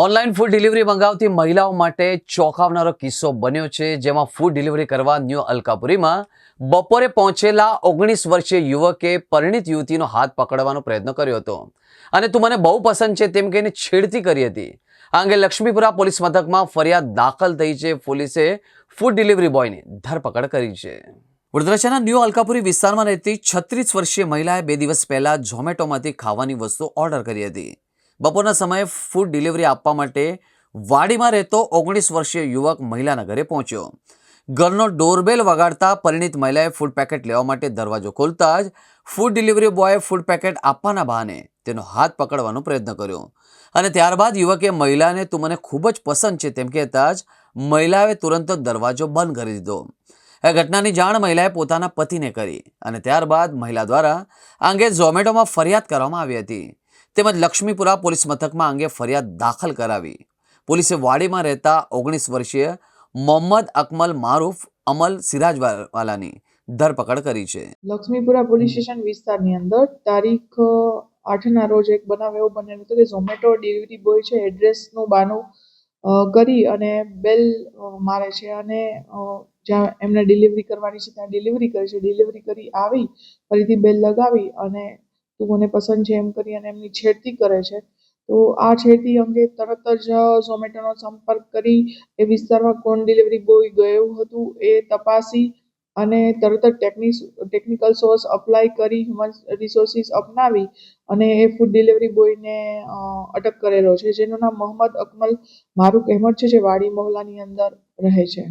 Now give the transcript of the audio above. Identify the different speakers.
Speaker 1: Online food delivery મંગાવતી મહિલાઓ માટે ચોંકાવનારો કિસ્સો બન્યો છે, જેમાં ફૂડ ડિલિવરી કરવા ન્યૂ અલકાપુરીમાં બપોરે પહોંચેલા ઓગણીસ વર્ષીય યુવકે પરિણીત યુવતીનો હાથ પકડવાનો પ્રયત્ન કર્યો હતો. અને તું મને બહુ પસંદ છે તેમ કહીને છેડતી કરી હતી. આ અંગે લક્ષ્મીપુરા પોલીસ મથકમાં ફરિયાદ દાખલ થઈ છે. પોલીસે ફૂડ ડિલિવરી બોયની ધરપકડ કરી છે. વડોદરાના ન્યૂ અલકાપુરી વિસ્તારમાં રહેતી છત્રીસ વર્ષીય મહિલાએ બે દિવસ પહેલા ઝોમેટોમાંથી ખાવાની વસ્તુ ઓર્ડર કરી હતી. બપોરના સમયે ફૂડ ડિલિવરી આપવા માટે વાડીમાં રહેતો ઓગણીસ વર્ષીય યુવક મહિલાના ઘરે પહોંચ્યો. ઘરનો ડોરબેલ વગાડતા પરિણીત મહિલાએ ફૂડ પેકેટ લેવા માટે દરવાજો ખોલતા જ ફૂડ ડિલિવરી બોયે ફૂડ પેકેટ આપવાના બહાને તેનો હાથ પકડવાનો પ્રયત્ન કર્યો. અને ત્યારબાદ યુવકે મહિલાને, તું મને ખૂબ જ પસંદ છે, તેમ કહેતા જ મહિલાએ તુરંત દરવાજો બંધ કરી દીધો. આ ઘટનાની જાણ મહિલાએ પોતાના પતિને કરી અને ત્યારબાદ મહિલા દ્વારા આ અંગે ઝોમેટોમાં ફરિયાદ કરવામાં આવી હતી. તેમજ લક્ષ્મીપુરા પોલીસ મથકમાં અંગે ફરિયાદ દાખલ કરાવી. પોલીસે વાડીમાં રહેતા ઓગણીસ વર્ષીય મોહમ્મદ અકમલ મારૂફ અમલ સિરાજવાલાની ધરપકડ કરી છે.
Speaker 2: લક્ષ્મીપુરા પોલીસ સ્ટેશન વિસ્તારની અંદર તારીખ આઠના રોજ એક બનાવ એવો બનેલો હતો કે ઝોમેટો ડિલિવરી બોય છે, એડ્રેસનું બાનું કરી અને બેલ મારે છે અને જ્યાં એમને ડિલિવરી કરવાની છે ત્યાં ડિલિવરી કરે છે. ડિલિવરી કરી આવી, ફરીથી બેલ લગાવી અને તું મને પસંદ છે એમ કરી અને એમની છેડતી કરે છે. તો આ છેડતી અંગે તરત જ ઝોમેટોનો સંપર્ક કરી એ વિસ્તારમાં કોણ ડિલિવરી બોય ગયું હતું એ તપાસી અને તરત જ ટેકનિક ટેકનિકલ સોર્સ અપ્લાય કરી, હ્યુમન રિસોર્સિસ અપનાવી અને એ ફૂડ ડિલિવરી બોયને અટક કરેલો છે, જેનું નામ મોહમ્મદ અકમલ મારું અહેમદ છે, જે વાડી મહોલ્લાની અંદર રહે છે.